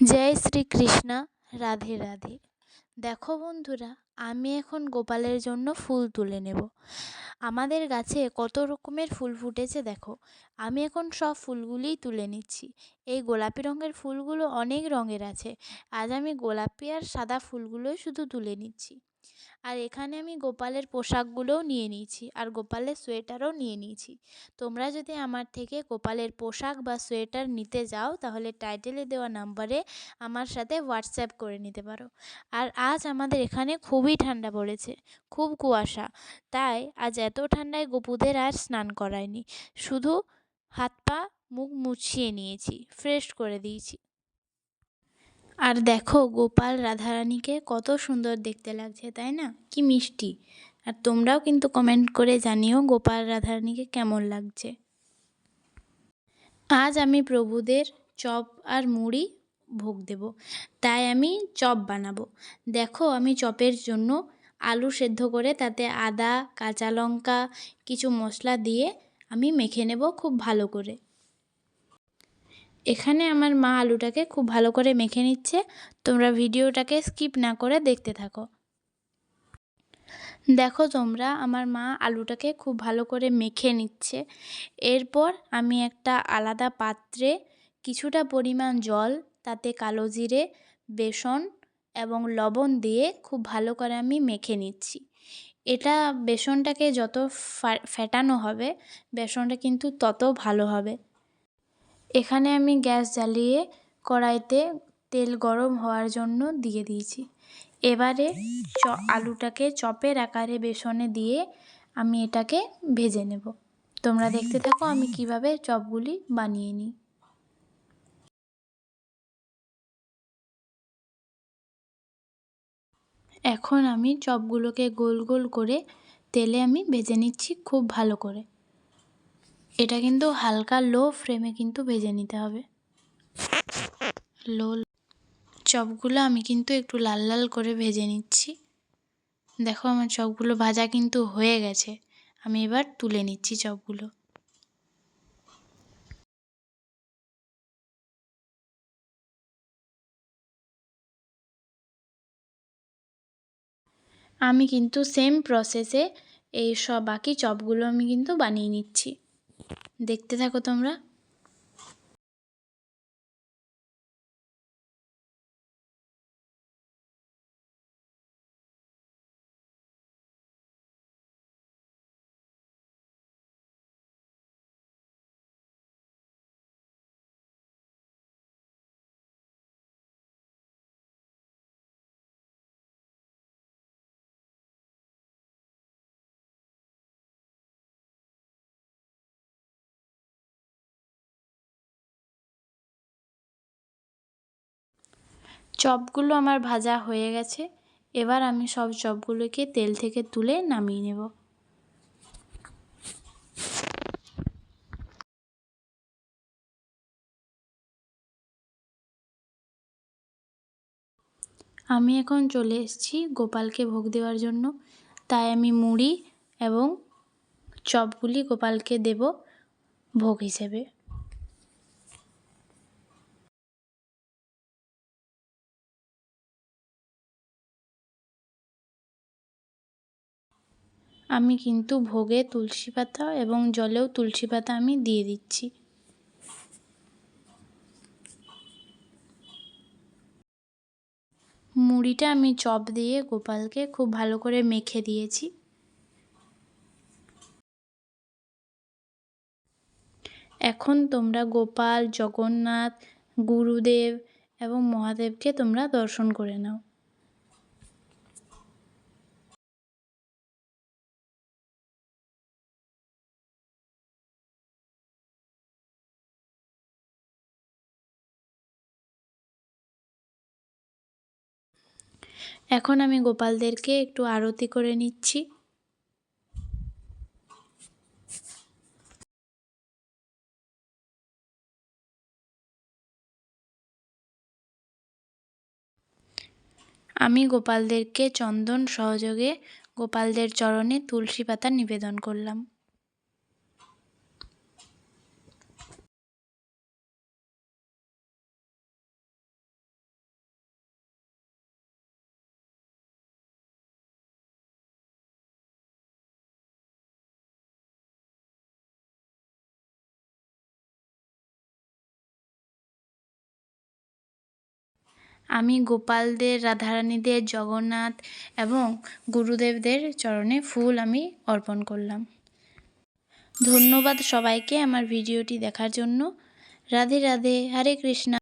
জয় শ্রীকৃষ্ণ, রাধে রাধে। দেখো বন্ধুরা, আমি এখন গোপালের জন্য ফুল তুলে নেব। আমাদের গাছে কত রকমের ফুল ফুটেছে দেখো। আমি এখন সব ফুলগুলিই তুলে নিচ্ছি। এই গোলাপি রঙের ফুলগুলো অনেক রঙের আছে। আজ আমি গোলাপি আর সাদা ফুলগুলোই শুধু তুলে নিচ্ছি। আর এখানে আমি গোপালের পোশাকগুলোও নিয়ে নিয়েছি আর গোপালের সোয়েটারও নিয়ে নিয়েছি। তোমরা যদি আমার থেকে গোপালের পোশাক বা সোয়েটার নিতে যাও, তাহলে টাইটেলে দেওয়া নাম্বারে আমার সাথে হোয়াটসঅ্যাপ করে নিতে পারো। আর আজ আমাদের এখানে খুবই ঠান্ডা পড়েছে, খুব কুয়াশা। তাই আজ এত ঠান্ডায় গোপুদের আর স্নান করায়নি শুধু হাত পা মুখ মুছিয়ে নিয়েছি, ফ্রেশ করে দিয়েছি। আর দেখো গোপাল রাধারানীকে কত সুন্দর দেখতে লাগছে, তাই না? কি মিষ্টি। আর তোমরাও কিন্তু কমেন্ট করে জানিও গোপাল রাধারানীকে কেমন লাগছে। আজ আমি প্রভুদের চপ আর মুড়ি ভোগ দেব, তাই আমি চপ বানাবো। দেখো আমি চপের জন্য আলু সেদ্ধ করে তাতে আদা, কাঁচা লঙ্কা, কিছু মশলা দিয়ে আমি মেখে নেব খুব ভালো করে। এখানে আমার মা আলুটাকে খুব ভালো করে মেখে নিচ্ছে। তোমরা ভিডিওটাকে স্কিপ না করে দেখতে থাকো। দেখো তোমরা, আমার মা আলুটাকে খুব ভালো করে মেখে নিচ্ছে। এরপর আমি একটা আলাদা পাত্রে কিছুটা পরিমাণ জল, তাতে কালো জিরে, বেসন এবং লবণ দিয়ে খুব ভালো করে আমি মেখে নিচ্ছি। এটা বেসনটাকে যত ফ্যাটানো হবে, বেসনটা কিন্তু তত ভালো হবে। এখানে আমি গ্যাস জ্বালিয়ে কড়াইতে তেল গরম হওয়ার জন্য দিয়ে দিয়েছি। এবারে চ, আলুটাকে চপের আকারে বেসনে দিয়ে আমি এটাকে ভেজে নেব। তোমরা দেখতে থাকো আমি কীভাবে চপগুলি বানিয়ে নিই। এখন আমি চপগুলোকে গোল গোল করে তেলে আমি ভেজে নিচ্ছি খুব ভালো করে। এটা কিন্তু হালকা লো ফ্লেমে কিন্তু ভেজে নিতে হবে। লো চপগুলো আমি কিন্তু একটু লাল লাল করে ভেজে নিচ্ছি। দেখো আমার চপগুলো ভাজা কিন্তু হয়ে গেছে। আমি এবার তুলে নিচ্ছি চপগুলো। আমি কিন্তু সেম প্রসেসে এই সব বাকি চপগুলো আমি কিন্তু বানিয়ে নিচ্ছি। দেখতে থাকো তোমরা। চপগুলো আমার ভাজা হয়ে গেছে। এবার আমি সব চপগুলোকে তেল থেকে তুলে নামিয়ে নেব। আমি এখন চলে এসেছি গোপালকে ভোগ দেওয়ার জন্য। তাই আমি মুড়ি এবং চপগুলি গোপালকে দেব ভোগ হিসেবে। আমি কিন্তু ভোগে তুলসী পাতা এবং জলেও তুলসী পাতা আমি দিয়ে দিচ্ছি। মুড়িটা আমি চপ দিয়ে গোপালকে খুব ভালো করে মেখে দিয়েছি। এখন তোমরা গোপাল, জগন্নাথ, গুরুদেব এবং মহাদেবকে তোমরা দর্শন করে নাও। এখন আমি গোপালদেরকে একটু আরতি করে নিচ্ছি। আমি গোপালদেরকে চন্দন সহযোগে গোপালদের চরণে তুলসী পাতা নিবেদন করলাম। আমি গোপালদের, রাধারানীদের, জগন্নাথ এবং গুরুদেবদের চরণে ফুল আমি অর্পণ করলাম। ধন্যবাদ সবাইকে আমার ভিডিওটি দেখার জন্য। রাধে রাধে, হরে কৃষ্ণা।